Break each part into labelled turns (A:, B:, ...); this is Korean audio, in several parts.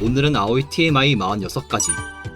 A: 오늘은 아오이 TMI 46가지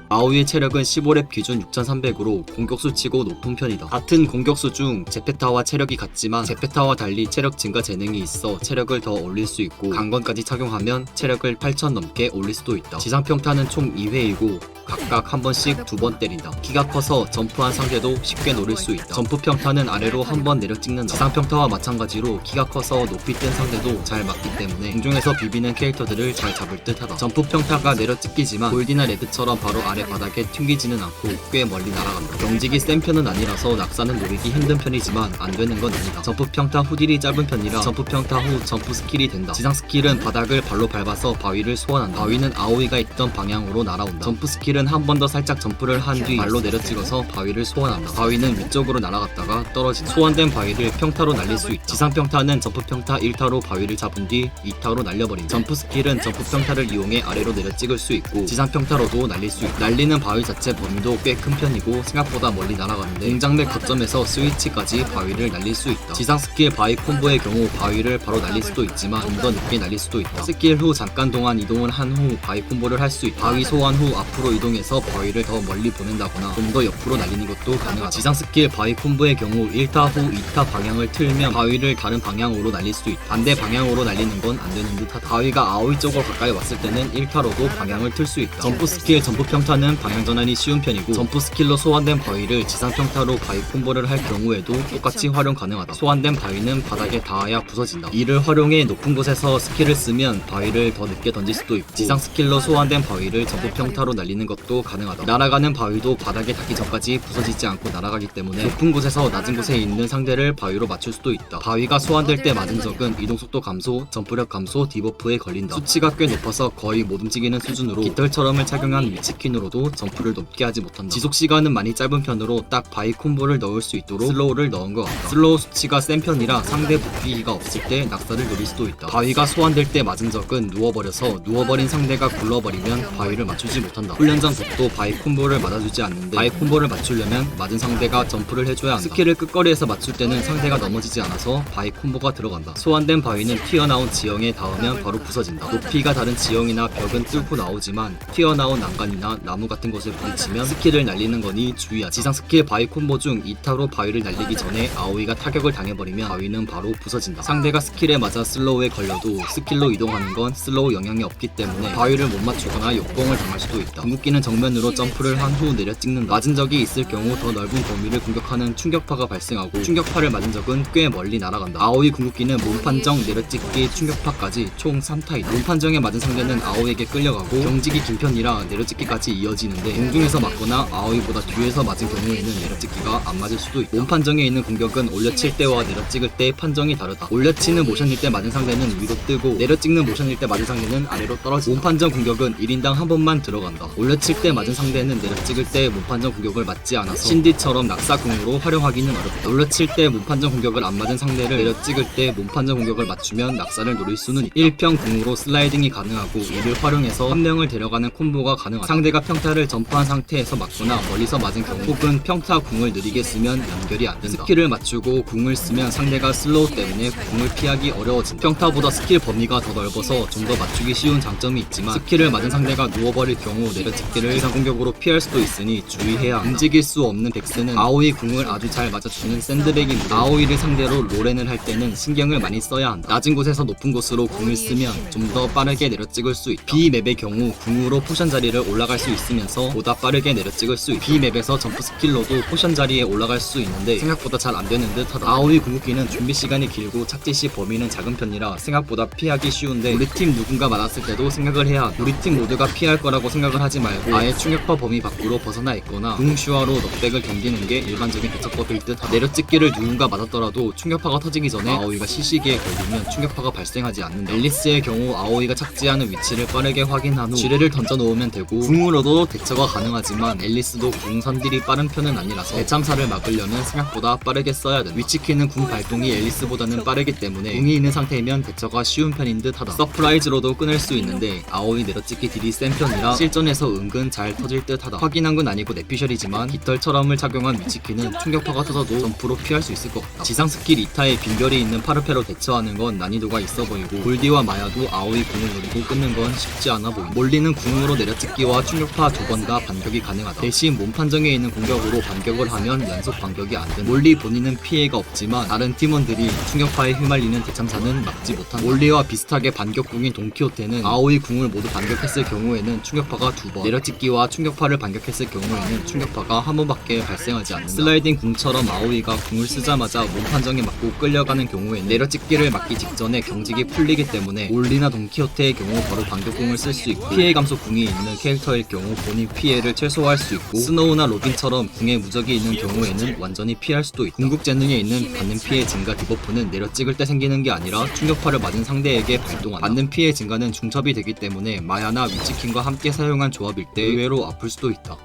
A: 아오이의 체력은 15렙 기준 6300으로 공격수 치고 높은 편이다. 같은 공격수 중 제페타와 체력이 같지만 제페타와 달리 체력 증가 재능이 있어 체력을 더 올릴 수 있고 강건까지 착용하면 체력을 8000 넘게 올릴 수도 있다. 지상평타는 총 2회이고 각각 한 번씩 두 번 때린다. 키가 커서 점프한 상대도 쉽게 노릴 수 있다. 점프 평타는 아래로 한 번 내려 찍는다. 지상 평타와 마찬가지로 키가 커서 높이 뜬 상대도 잘 맞기 때문에 공중에서 비비는 캐릭터들을 잘 잡을 듯하다. 점프 평타가 내려 찍히지만 골디나 레드처럼 바로 아래 바닥에 튕기지는 않고 꽤 멀리 날아간다. 경직이 센 편은 아니라서 낙사는 노리기 힘든 편이지만 안 되는 건 아니다. 점프 평타 후 딜이 짧은 편이라 점프 평타 후 점프 스킬이 된다. 지상 스킬은 바닥을 발로 밟아서 바위를 소환한다. 바위는 아오이가 있던 방향으로 날아온다. 점프 스킬은 한 번 더 살짝 점프를 한 뒤 발로 내려 찍어서 바위를 소환한다. 바위는 위쪽으로 날아갔다가 떨어진다. 소환된 바위를 평타로 날릴 수 있다. 지상 평타는 점프 평타 1타로 바위를 잡은 뒤 2타로 날려버린다. 점프 스킬은 점프 평타를 이용해 아래로 내려 찍을 수 있고 지상 평타로도 날릴 수 있다. 날리는 바위 자체 범위도 꽤 큰 편이고 생각보다 멀리 날아가는데 공장내 거점에서 스위치까지 바위를 날릴 수 있다. 지상 스킬 바위 콤보의 경우 바위를 바로 날릴 수도 있지만 좀 더 늦게 날릴 수도 있다. 스킬 후 잠깐 동안 이동을 한 후 바위 콤보를 할 수 있다. 바위 소환 후 앞으로 이동 해서 바위를 더 멀리 보낸다거나 좀 더 옆으로 날리는 것도 가능하다. 지상 스킬 바위 콤보의 경우 1타 후 2타 방향을 틀면 바위를 다른 방향으로 날릴 수도 있다. 반대 방향으로 날리는 건 안 되는 듯하다. 바위가 아오이 쪽으로 가까이 왔을 때는 1타로도 방향을 틀 수 있다. 점프 스킬 점프 평타는 방향 전환이 쉬운 편이고 점프 스킬로 소환된 바위를 지상 평타로 바위 콤보를 할 경우에도 똑같이 활용 가능하다. 소환된 바위는 바닥에 닿아야 부서진다. 이를 활용해 높은 곳에서 스킬을 쓰면 바위를 더 늦게 던질 수도 있고 지상 스킬로 소환된 바위를 점프 평타로 날리는 것도 가능하다. 날아가는 바위도 바닥에 닿기 전까지 부서지지 않고 날아가기 때문에 높은 곳에서 낮은 곳에 있는 상대를 바위로 맞출 수도 있다. 바위가 소환될 때 맞은 적은 이동 속도 감소, 점프력 감소, 디버프에 걸린다. 수치가 꽤 높아서 거의 못 움직이는 수준으로 깃털처럼을 착용한 위치킨으로도 점프를 높게 하지 못한다. 지속 시간은 많이 짧은 편으로 딱 바위 콤보를 넣을 수 있도록 슬로우를 넣은 것 같다. 슬로우 수치가 센 편이라 상대 복귀기가 없을 때 낙사를 노릴 수도 있다. 바위가 소환될 때 맞은 적은 누워버려서 누워버린 상대가 굴러버리면 바위를 맞추지 못한다. 훈련 장 독도 바위 콤보를 맞아주지 않는데 바위 콤보를 맞추려면 맞은 상대가 점프를 해줘야 한다. 스킬을 끝거리에서 맞출 때는 상대가 넘어지지 않아서 바위 콤보가 들어간다. 소환된 바위는 튀어나온 지형에 닿으면 바로 부서진다. 높이가 다른 지형이나 벽은 뚫고 나오지만 튀어나온 난간이나 나무 같은 곳을 부딪히면 스킬을 날리는 거니 주의하자. 지상 스킬 바위 콤보 중 2타로 바위를 날리기 전에 아오이가 타격을 당해버리면 바위는 바로 부서진다. 상대가 스킬에 맞아 슬로우에 걸려도 스킬로 이동하는 건 슬로우 영향이 없기 때문에 바위를 못 맞추거나 역공을 당할 수도 있다. 궁극기 는 정면으로 점프를 한 후 내려 찍는다. 맞은 적이 있을 경우 더 넓은 범위를 공격하는 충격파가 발생하고 충격파를 맞은 적은 꽤 멀리 날아간다. 아오이 궁극기는 몸판정 내려찍기 충격파까지 총 3타이다. 몸판정에 맞은 상대는 아오이에게 끌려가고 경직이 긴 편이라 내려찍기까지 이어지는데 공중에서 맞거나 아오이보다 뒤에서 맞은 경우에는 내려찍기가 안 맞을 수도 있다. 몸판정에 있는 공격은 올려칠 때와 내려찍을 때 판정이 다르다. 올려치는 모션일 때 맞은 상대는 위로 뜨고 내려찍는 모션일 때 맞은 상대는 아래로 떨어진다. 몸판정 공격은 1인당 한 번만 들어간다. 올려 칠 때 맞은 상대는 내려 찍을 때 몸판정 공격을 맞지 않아서 신디처럼 낙사궁으로 활용하기는 어렵다. 올려칠 때 몸판정 공격을 안 맞은 상대를 내려 찍을 때 몸판정 공격을 맞추면 낙사를 노릴 수는 있다. 1평 궁으로 슬라이딩이 가능하고 이를 활용해서 한 명을 데려가는 콤보가 가능하다. 상대가 평타를 점프한 상태에서 맞거나 멀리서 맞은 경우 혹은 평타 궁을 느리게 쓰면 연결이 안 된다. 스킬을 맞추고 궁을 쓰면 상대가 슬로우 때문에 궁을 피하기 어려워진다. 평타보다 스킬 범위가 더 넓어서 좀 더 맞추기 쉬운 장점이 있지만 스킬을 맞은 상대가 누워버릴 경우 내려찍 기를 이상 공격으로 피할 수도 있으니 주의해야 한다. 움직일 수 없는 백스는 아오이 궁을 아주 잘 맞아주는 샌드백이므로 아오이를 상대로 로렌을 할 때는 신경을 많이 써야 한다. 낮은 곳에서 높은 곳으로 궁을 쓰면 좀 더 빠르게 내려찍을 수 있다. B 맵의 경우 궁으로 포션 자리를 올라갈 수 있으면서 보다 빠르게 내려찍을 수 있다. B 맵에서 점프 스킬로도 포션 자리에 올라갈 수 있는데 생각보다 잘 안 되는 듯 하다. 아오이 궁극기는 준비 시간이 길고 착지 시 범위는 작은 편이라 생각보다 피하기 쉬운데 우리 팀 누군가 맞았을 때도 생각을 해야. 우리 팀 모두가 피할 거라고 생각을 하지 말고 아예 충격파 범위 밖으로 벗어나 있거나 궁슈화로 넉백을 견디는 게 일반적인 대처법일 듯하다. 내려찍기를 누군가 맞았더라도 충격파가 터지기 전에 아오이가 시시기에 걸리면 충격파가 발생하지 않는다. 앨리스의 경우 아오이가 착지하는 위치를 빠르게 확인한 후 지뢰를 던져 놓으면 되고 궁으로도 대처가 가능하지만 앨리스도 궁 선딜이 빠른 편은 아니라서 대참사를 막으려면 생각보다 빠르게 써야 된다. 위치키는 궁 발동이 앨리스보다는 빠르기 때문에 궁이 있는 상태이면 대처가 쉬운 편인 듯 하다. 서프라이즈로도 끊을 수 있는데 아오이 내려찍기 딜이 센 편이라 실전에서 은근 잘 터질 듯 하다. 확인한 건 아니고 내피셜이지만 깃털 철암을 착용한 위치키는 충격파가 터져도 점프로 피할 수 있을 것 같다. 지상 스킬 2타에 빈결이 있는 파르페로 대처하는 건 난이도가 있어 보이고 골디와 마야도 아오이 궁을 노리고 끊는 건 쉽지 않아 보인다. 몰리는 궁으로 내려찍기와 충격파 두번다 반격이 가능하다. 대신 몸 판정에 있는 공격으로 반격을 하면 연속 반격이 안 된다. 몰리 본인은 피해가 없지만 다른 팀원들이 충격파에 휘말리는 대참사는 막지 못한다. 몰리와 비슷하게 반격궁인 돈키호테는 아오이 궁을 모두 반격했을 경우에는 충격파가 두 번, 내려 찍기와 충격파를 반격했을 경우에는 충격파가 한 번밖에 발생하지 않는다. 슬라이딩 궁처럼 아오이가 궁을 쓰자마자 몸 판정에 맞고 끌려가는 경우에는 내려찍기를 맞기 직전에 경직이 풀리기 때문에 올리나 돈키호테의 경우 바로 반격궁을 쓸 수 있고 피해 감소 궁이 있는 캐릭터일 경우 본인 피해를 최소화할 수 있고 스노우나 로빈처럼 궁에 무적이 있는 경우에는 완전히 피할 수도 있다. 궁극 재능에 있는 받는 피해 증가 디버프는 내려찍을 때 생기는 게 아니라 충격파를 맞은 상대에게 발동한다. 받는 피해 증가는 중첩이 되기 때문에 마야나 위치킹과 함께 사용한 조합일 때 의외로 아플 수도 있다.